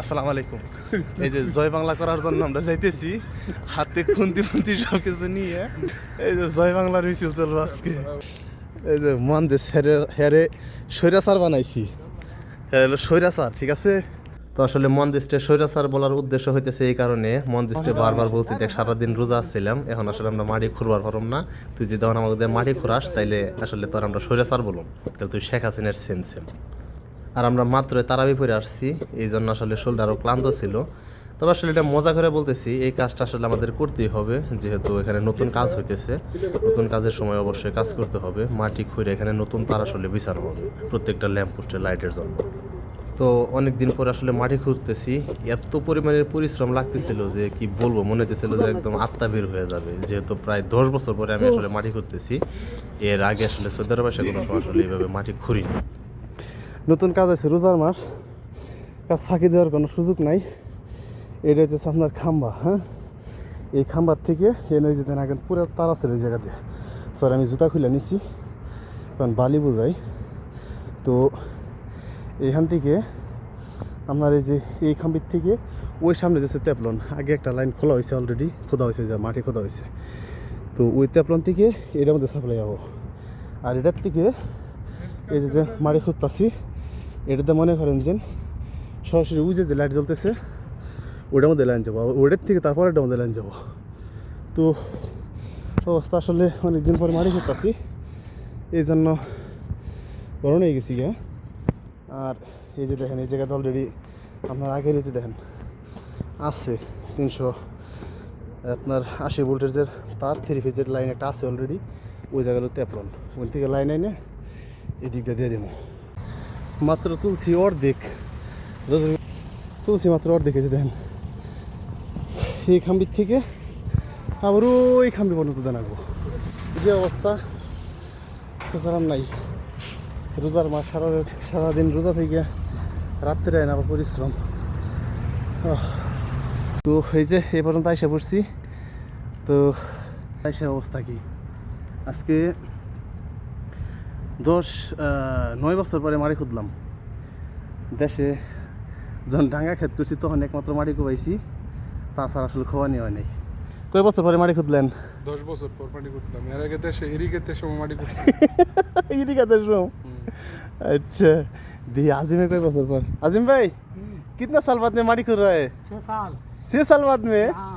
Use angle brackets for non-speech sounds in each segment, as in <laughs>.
আসসালামু আলাইকুম। এই যে জয় বাংলা করার জন্য আমরা যাইতেছি, হাতে খুন্তি ফুন্তি সব কিছু নিয়ে। এই যে জয় বাংলার মিছিল চলবো আজকে। এই যে মন্দেশ হেরে হেরে স্বৈরাচার বানাইছি। হ্যাঁ হলো স্বৈরাচার, ঠিক আছে? তো আসলে মন্দিরটে স্বৈরাচার বলার উদ্দেশ্য হইতেছে এই কারণে মন্দিরটে বারবার বলছি, দেখ, সারাদিন রোজা ছিলাম এখন আসলে আমরা মাটি খুঁড়বার পারম না। তুই যদি আমাদের মাটি খুঁড়াস তাইলে আসলে তোর আমরা স্বৈরাচার বলুম। তাহলে তুই শেখ হাসিনার সেম সেম আর আমরা মাত্র তারাবি পরে আসছি। এই জন্য আসলে শরীরটা আরও ক্লান্ত ছিল। তবে আসলে এটা মজা করে বলতেছি, এই কাজটা আসলে আমাদের করতেই হবে, যেহেতু এখানে নতুন কাজ হইতেছে। নতুন কাজের সময় অবশ্যই কাজ করতে হবে। মাটি খুঁড়ে এখানে নতুন তার আসলে বিছানো হবে, প্রত্যেকটা ল্যাম্প পোস্টের লাইটের জন্য। তো অনেক দিন পরে আসলে মাটি খুঁড়তেছি। এত পরিমাণের পরিশ্রম লাগতেছিল যে কি বলব, মনে হতেছিল যে একদম আত্মা বের হয়ে যাবে। যেহেতু প্রায় দশ বছর পরে আমি আসলে মাটি খুঁড়তেছি। এর আগে আসলে সৌদি এসে কোনো আসলে এইভাবে মাটি খুঁড়িনি। নতুন কাজ আছে রোজার মাস। কাজ ফাঁকি দেওয়ার কোনো সুযোগ নাই। এটা হচ্ছে আপনার খাম্বা হ্যাঁ? এই খাম্বার থেকে এনে যেতে না পুরো তার আছে ওই জায়গা দিয়ে। স্যার আমি জুতা খুলে নিছি, কারণ বালি বোঝাই তো এইখান থেকে আপনার এই যে এই খাম্বির থেকে ওই সামনে যেছে তেপলন, আগে একটা লাইন খোলা হয়েছে অলরেডি খোদা হয়েছে যা মাটি খোদা হয়েছে তো ওই তেপলন থেকে এটার মধ্যে সাপ্লাই যাব আর এটার থেকে এই যে মাটি খুঁজতাছি এটাতে মনে করেন যে সরাসরি উজে যে লাইট জ্বলতেছে, ওটার মধ্যে লাইন যাব। ওটার থেকে তারপরে এটার মধ্যে লাইন যাব। তো অবস্থা আসলে অনেকদিন পরে মারি করতেছি এই জন্য বড় হয়ে গেছি গিয়ে। আর এই যে দেখেন, এই জায়গাতে অলরেডি আপনার আগের যে দেখেন, আছে তিনশো, আপনার আশি ভোল্টেজের তার থ্রি ফেজের লাইন একটা আছে অলরেডি ওই জায়গাগুলো তেপলন ওই থেকে লাইন এনে এই দিকটা দিয়ে দেবো মাত্র তুলছি অর্ধেক। যত তুলছি মাত্র অর্ধেক, এই যে দেখেন। সেই খাম্বির থেকে আবার ওই খাম্বি পর্যন্ত দেনাবো যে অবস্থা করার নাই। রোজার মাস, সারা সারাদিন রোজা থেকে রাত্রে আইন আবার পরিশ্রম। তো এই যে এই পর্যন্ত আইসা পড়ছি। তো আইসা অবস্থা কি? আজকে দশ আহ, নয় বছর পরে মারি খুঁদলাম দেশে যখন ডাঙ্গা খেত করছি তখন একমাত্র মাটি কোবাইছি তাছাড়া আসলে খোয়ানি হয় নাই কয় বছর পরে মাটি খুঁদলেন দশ বছর পর মাটি করতাম এর আগে দেশে ইরিগেতে সময় মাটি করছি <laughs> ইরিকাতে শুন अच्छा दी आजिम है कोई बसर पर आजिम भाई कितना साल बाद में माड़ी खुद रहा है छः साल छह साल बाद में हाँ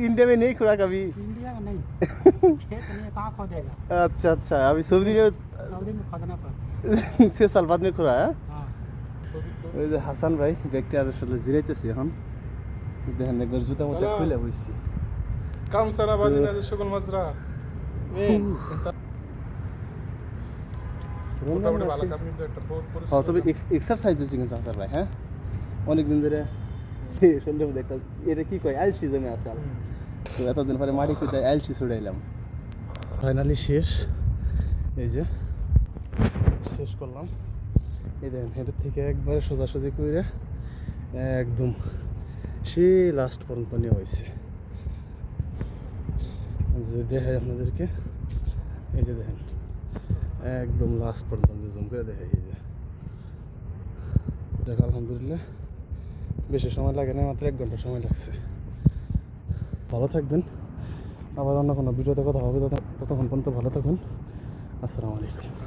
इंडिया में नहीं खुड़ा कभी इंडिया में नहीं खेत में कहाँ खोदेगा अच्छा अच्छा अभी सऊदी में सऊदी में खोदना पड़ता छह साल बाद में खुड़ा है हाँ ওই যে হাসান ভাই ব্যাগটা আর আসলে জিরাইতেছি এখন দেখেন একবার জুতা মতো খুলে বসছি কাম সারা বাদিনা যে সকল মাজরা মোটামুটি ভালো কাম কিন্তু একটা বহুত ও তবে পরিশ্রম এক্সারসাইজ হচ্ছে কিন্তু হাসান ভাই হ্যাঁ অনেকদিন ধরে <laughs> সন্ধ্যে মধ্যে একটা এটা কি কয় অ্যালসি জমে আছে তো এতদিন পরে মাটি খুঁজতে অ্যালসি ছুড়াইলাম ফাইনালি শেষ। এই যে। শেষ করলাম। এই দেখেন। হেঁটের থেকে একবারে সোজাসুজি করে একদম সেই লাস্ট পর্যন্ত নেওয়া হয়েছে যে দেখাই আপনাদেরকে। এই যে দেখেন। একদম লাস্ট পর্যন্ত জুম করে দেখাই এই যে। দেখ আলহামদুলিল্লাহ। বেশি সময় লাগে না মাত্র এক ঘণ্টা সময় লাগছে। ভালো থাকবেন। আবার অন্য কোনো ভিডিওতে কথা হবে, তত- ততক্ষণ পর্যন্ত ভালো থাকুন। আসসালামু আলাইকুম।